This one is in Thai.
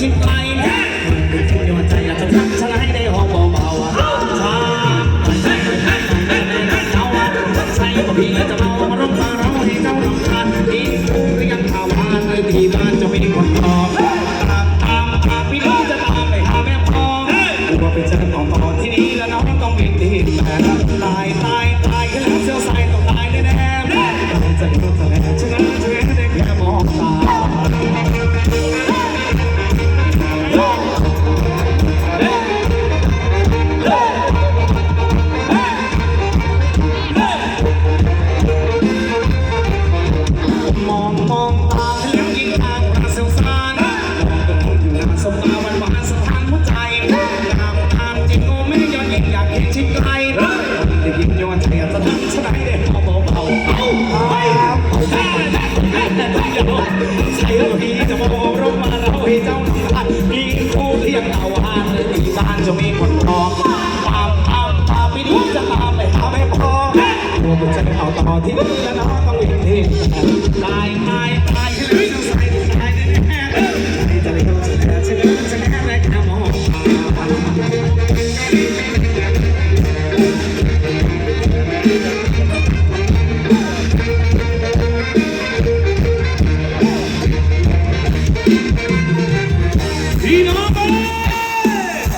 ชิดไปนะคุณยอดใจอยากจะทักฉันให้ได้หอมเบาๆช้าเอาว่าใช่ก็พี่จะเมาร้องมาร้องให้เจ้าร้องคันนี่ก็ยังถามหาเลยที่บ้านจะไม่ได้คนตอบตามตามตามพี่น้องจะตามไปหาแม่พ่อกูว่าเป็นเจ้าของตอนที่นี่แล้วน้องต้องเป็นที่แม่ มองมองตาแล้วยิ่งทางกระเซลซานมองตัวคนอยู่หน้าสบตาวานหวานสถานหัวใจงามงามจริงโอ้ไม่ยอนยิ่งอยากเห็นชิดไกลได้ยินย้อนใจสถานสถานได้เบาเบาเบาไปครับใส่พีจะมาโอบรมมาเราให้เจ้าหน้ามีคู่เที่ยงเอาหานเลยที่บ้านจะมีคนรอตามตามตามไปดีจะตามไปหาไม่พอตัวเป็นจเอาต่อที่นี่แล้วน้องต้องวิ่งที่ Dinamo!